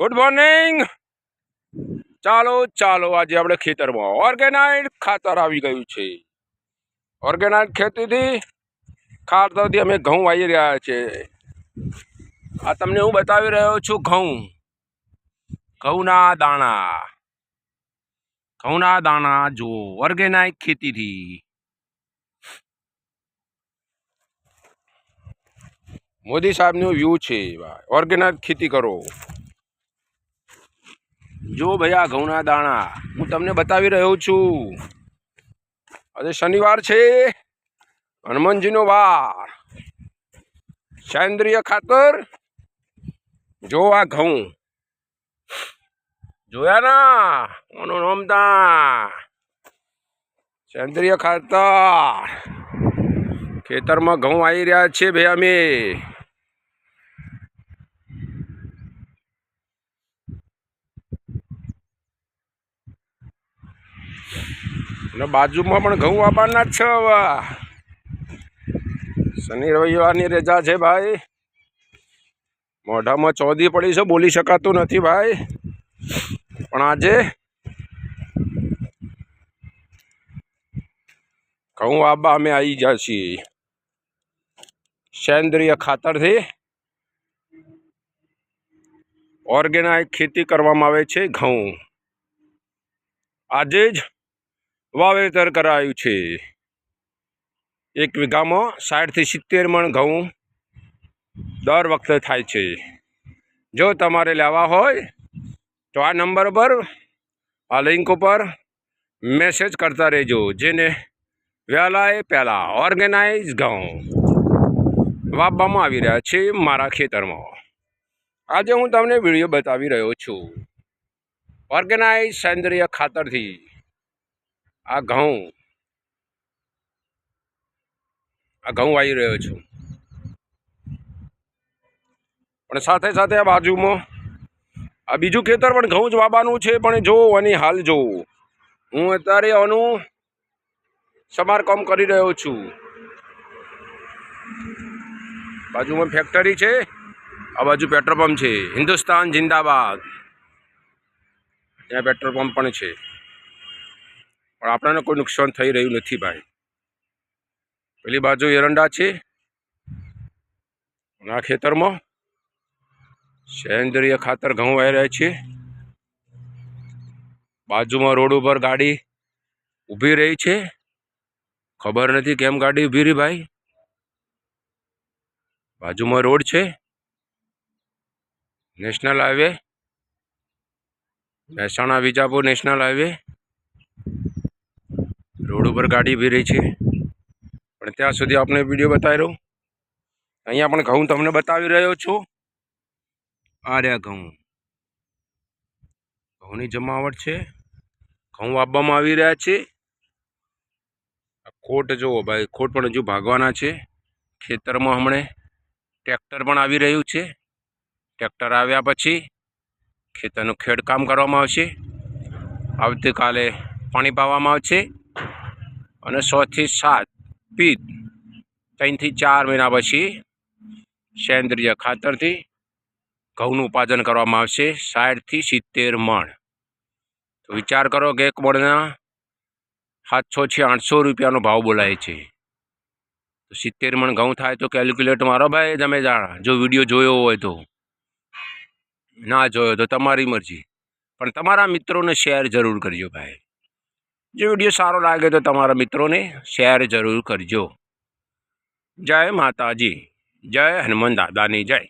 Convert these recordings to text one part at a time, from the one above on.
Good morning ચાલો ચાલો, આજે આપણે ખેતરમાં ઓર્ગેનાઇડ ખાતર આવી ગયું છે. ઓર્ગેનાઇઝ ખેતીથી ખાતરથી અમે ઘઉં વાવી રહ્યા છે. આ તમને હું બતાવી રહ્યો છું ઘઉં. ઘઉંના દાણા. ઘઉંના દાણા જો ઓર્ગેનાઇઝ ખેતીથી. મોદી સાહેબનું વ્યૂ છે ઓર્ગેનાઇઝ ખેતી કરો. જો ભાઈ આ ઘઉંના દાણા, હું તમને બતાવી રહ્યો છું. આજે શનિવાર છે, હનુમાનજીનો વાર. સેન્દ્રિય ખાતર, જો આ ઘઉં. જોયા ના સેન્દ્રિય ખાતર. ખેતરમાં ઘઉં આવી રહ્યા છે ભાઈ અમે. અને બાજુમાં પણ ઘઉં વાપરના જ છે હવે શનિ રવિવારની રજા છે ભાઈ. મોઢામાં ચોદી પડી છે, બોલી શકાતું નથી ભાઈ. પણ આજે ઘઉં આબા અમે આવી ગયા છીએ. સેન્દ્રિય ખાતરથી ઓર્ગેનાઇક ખેતી કરવામાં આવે છે ઘઉં. આજે જ વાવેતર કરાયું છે. એક વીઘામાં સાઠથી સિત્તેર મણ ઘઉં દર વખતે થાય છે. જો તમારે લેવા હોય, તો આ નંબર પર, આ લિંક ઉપર મેસેજ કરતા રહેજો, જેને વહેલાએ પહેલાં ઓર્ગેનાઇઝ ઘઉં વાપવામાં આવી રહ્યા છે મારા ખેતરમાં. આજે હું તમને વીડિયો બતાવી રહ્યો છું. ઓર્ગેનાઇઝ સેન્દ્રિય ખાતરથી આ ઘઉં. આ ઘઉં વાવી રહ્યો છું. પણ સાથે સાથે આ બાજુમાં આ બીજું ખેતર પણ ઘઉં જ વાવવાનું છે, પણ જો એની હાલ જો હું અત્યારે આનું સમારકામ કરી રહ્યો છું. બાજુમાં ફેક્ટરી છે, આ બાજુ પેટ્રોલ પંપ છે. હિન્દુસ્તાન જિંદાબાદ. ત્યાં પેટ્રોલ પંપ પણ છે. પણ આપણને કોઈ નુકસાન થઈ રહ્યું નથી ભાઈ. પેલી બાજુ એરંડા છે. ના ખેતરમાં. સેન્દ્રિય ખાતર ઘઉં વાવી રહ્યા છે. બાજુમાં રોડ ઉપર ગાડી ઊભી રહી છે. ખબર નથી કેમ ગાડી ઊભી રહી ભાઈ. બાજુમાં રોડ છે. National highway. Mehsana Vijapur national highway. Road ઉપર ગાડી ઊભી રહી છે. પણ ત્યાં સુધી આપણે વીડિયો બતાવી રહ્યો અહીંયા પણ ઘઉં તમને બતાવી રહ્યો છું. આ રહ્યા ઘઉં. ઘઉંની જમાવટ છે. ઘઉં આપવામાં આવી રહ્યા છે. ખોટ જુઓ ભાઈ, ખોટ પણ હજુ ભાગવાના છે. ખેતરમાં હમણે ટ્રેક્ટર પણ આવી રહ્યું છે. ટ્રેક્ટર આવ્યા પછી ખેતરનું ખેડકામ કરવામાં આવશે. આવતીકાલે પાણી પાવામાં આવશે. અને છથી સાત પિત ત્રણથી ચાર મહિના પછી સેન્દ્રિય ખાતરથી ઘઉંનું ઉત્પાદન કરવામાં આવશે સાઠથી સિત્તેર મણ. તો વિચાર કરો કે એક મણના સાતસો થી આઠસો રૂપિયાનો ભાવ બોલાય છે. તો સિત્તેર મણ ઘઉં થાય તો કેલ્ક્યુલેટ મારો ભાઈ, તમે જાણ. જો વીડિયો જોયો હોય તો. ના જોયો તો તમારી મરજી. પણ તમારા મિત્રોને શેર જરૂર કરજો ભાઈ. જો વીડિયો સારો લાગે તો તમારા મિત્રોને શેર જરૂર કરજો. જય માતાજી. જય હનુમાન દાદાની જય.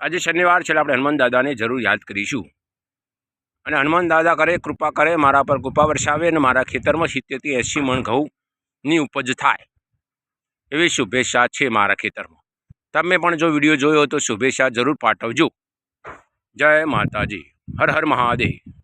આજે શનિવાર છે આપણે હનુમાન દાદાને જરૂર યાદ કરીશું. અને હનુમાન દાદા કરે, કૃપા કરે, મારા પર કૃપા વરસાવે અને મારા ખેતરમાં સિત્તેરથી એંસી મણ ઘઉંની ઉપજ થાય. એવી શુભેચ્છા છે મારા ખેતરમાં. તમે પણ જો વીડિયો જોયો તો શુભેચ્છા જરૂર પાઠવજો. જય માતાજી. હર હર મહાદેવ.